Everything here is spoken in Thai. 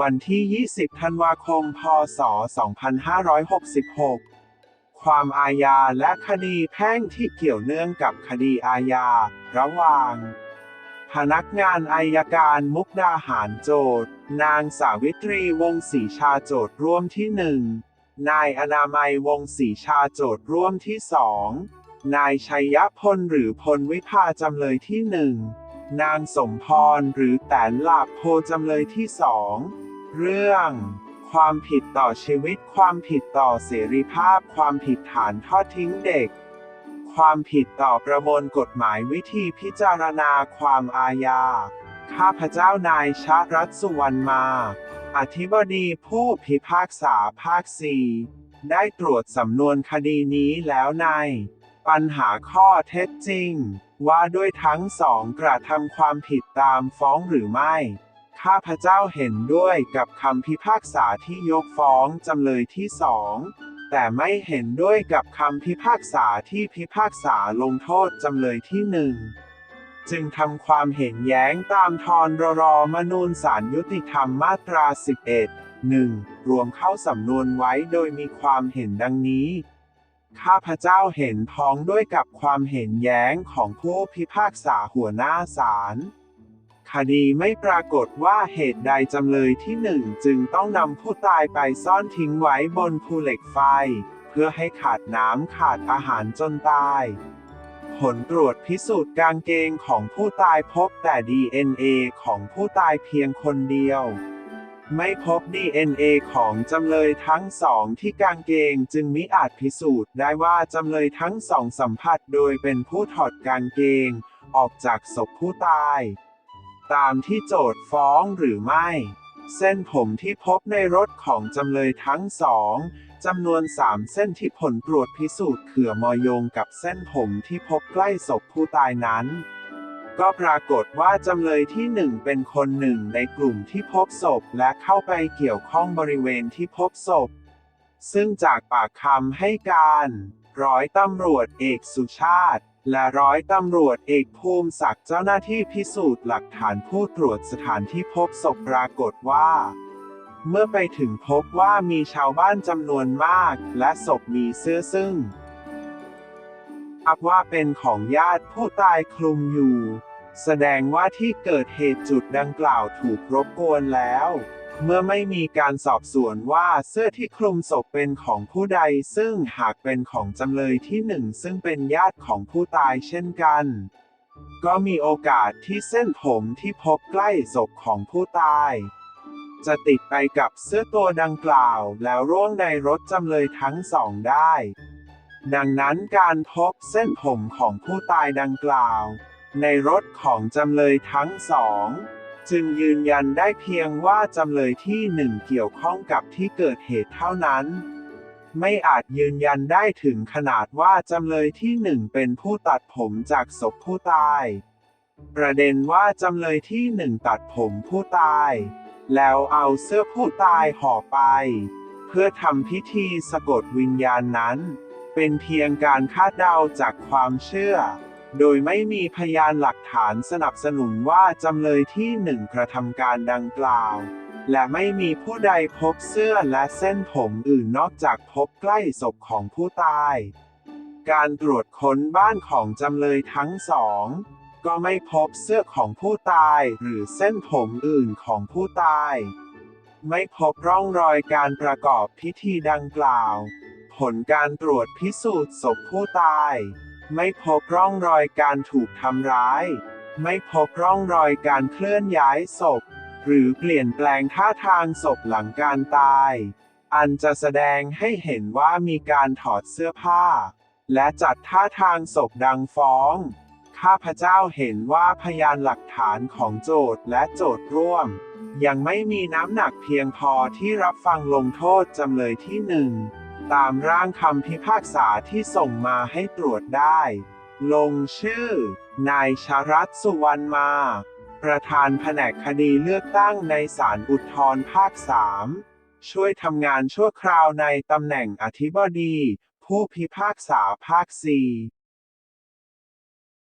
วันที่ 20 ธันวาคม พศ 2566 ความอาญาและคดีแพ่งที่เกี่ยวเนื่องกับคดีอาญา ระหว่าง พนักงานอายการมุกดาหารโจทย์ นางสาวิตรีวงศ์ศรีชาโจทย์ร่วมที่หนึ่งนายอนามัยวงศ์ศรีชาโจทย์ร่วมที่สองนายชัยพลหรือพลวิภาจำเลยที่หนึ่งนางสมพรหรือแตนหลาบโพจำเลยที่สอง เรื่อง ความผิดต่อชีวิต ความผิดต่อเสรีภาพ ความผิดฐานทอดทิ้งเด็ก ความผิดต่อประมวลกฎหมายวิธีพิจารณาความอาญา ข้าพเจ้านายชารัตสุวรรณมา อธิบดีผู้พิพากษาภาคสี่ได้ตรวจสำนวนคดีนี้แล้วใน ปัญหาข้อเท็จจริง ว่าด้วยทั้งสองกระทำความผิดตามฟ้องหรือไม่ ข้าพเจ้าเห็นด้วยกับคำพิพากษาที่ยกฟ้องจำเลยที่สอง แต่ไม่เห็นด้วยกับคำพิพากษาที่พิพากษาลงโทษจำเลยที่หนึ่งจึงทำความเห็นแย้งตามทอนรรมนูญสารยุติธรรมมาตรา 11 1 รวมเข้าสำนวนไว้โดยมีความเห็นดังนี้ ข้าพเจ้าเห็นพ้องด้วยกับความเห็นแย้งของผู้พิพากษาหัวหน้าศาล คดีไม่ปรากฏว่าเหตุใดจำเลยที่หนึ่งจึงต้องนำผู้ตายไปซ่อนทิ้งไว้บนภูเหล็กไฟ เพื่อให้ขาดน้ำขาดอาหารจนตาย ผลตรวจพิสูจน์กางเกงของผู้ตายพบแต่ DNA ของผู้ตายเพียงคนเดียว ไม่พบ DNA ของจำเลยทั้งสองที่กางเกงจึงมิอาจพิสูจน์ได้ว่าจำเลยทั้งสองสัมผัสโดยเป็นผู้ถอดกางเกง ออกจากศพผู้ตาย ตามที่โจทย์ฟ้องหรือไม่ เส้นผมที่พบในรถของจำเลยทั้งสองจำนวนสามเส้นที่ผลตรวจพิสูจน์เขื่อมอยงกับเส้นผมที่พบใกล้ศพผู้ตายนั้น ก็ปรากฏว่าจำเลยที่หนึ่งเป็นคนหนึ่งในกลุ่มที่พบศพและเข้าไปเกี่ยวข้องบริเวณที่พบศพ ซึ่งจากปากคำให้การ ร้อยตำรวจเอกสุชาติ และร้อยตำรวจเอกภูมิศักดิ์เจ้าหน้าที่พิสูจน์หลักฐานผู้ตรวจสถานที่พบศพปรากฏว่า เมื่อไปถึงพบว่ามีชาวบ้านจำนวนมาก และศพมีเสื้อซึ่งอับว่าเป็นของญาติผู้ตายคลุมอยู่ แสดงว่าที่เกิดเหตุจุดดังกล่าวถูกรบกวนแล้ว เมื่อไม่มีการสอบสวนว่าเสื้อที่คลุมศพเป็นของผู้ใด ซึ่งหากเป็นของจำเลยที่หนึ่งซึ่งเป็นญาติของผู้ตายเช่นกัน ก็มีโอกาสที่เส้นผมที่พบใกล้ศพของผู้ตาย จะติดไปกับเสื้อตัวดังกล่าว แล้วร่วงในรถจำเลยทั้งสองได้ ดังนั้นการพบเส้นผมของผู้ตายดังกล่าว ในรถของจำเลยทั้งสอง จึงยืนยันได้เพียงว่าจำเลยที่หนึ่งเกี่ยวข้องกับที่เกิดเหตุเท่านั้น ไม่อาจยืนยันได้ถึงขนาดว่าจำเลยที่หนึ่งเป็นผู้ตัดผมจากศพผู้ตาย ประเด็นว่าจำเลยที่หนึ่งตัดผมผู้ตาย แล้วเอาเสื้อผู้ตายห่อไป เพื่อทำพิธีสะกดวิญญาณนั้น เป็นเพียงการคาดเดาจากความเชื่อ โดยไม่มีพยานหลักฐานสนับสนุนว่าจำเลยที่หนึ่งกระทำการดังกล่าว และไม่มีผู้ใดพบเสื้อและเส้นผมอื่นนอกจากพบใกล้ศพของผู้ตาย การตรวจค้นบ้านของจำเลยทั้งสอง ก็ไม่พบเสื้อของผู้ตายหรือเส้นผมอื่นของผู้ตาย ไม่พบร่องรอยการประกอบพิธีดังกล่าว ผลการตรวจพิสูจน์ศพผู้ตาย ไม่พบร่องรอยการถูกทำร้าย ไม่พบร่องรอยการเคลื่อนย้ายศพ หรือเปลี่ยนแปลงท่าทางศพหลังการตาย อันจะแสดงให้เห็นว่ามีการถอดเสื้อผ้า และจัดท่าทางศพดังฟ้อง ข้าพเจ้าเห็นว่าพยานหลักฐานของโจทย์และโจทย์ร่วม ยังไม่มีน้ำหนักเพียงพอที่รับฟังลงโทษจำเลยที่หนึ่ง ตามร่างคำพิพากษาที่ส่งมาให้ตรวจได้ ลงชื่อ นายชรัตสุวรรณมา ประธานแผนกคดีเลือกตั้งในศาลอุทธรภาค3ช่วยทำงานชั่วคราวในตำแหน่งอธิบดี ผู้พิพากษาภาค4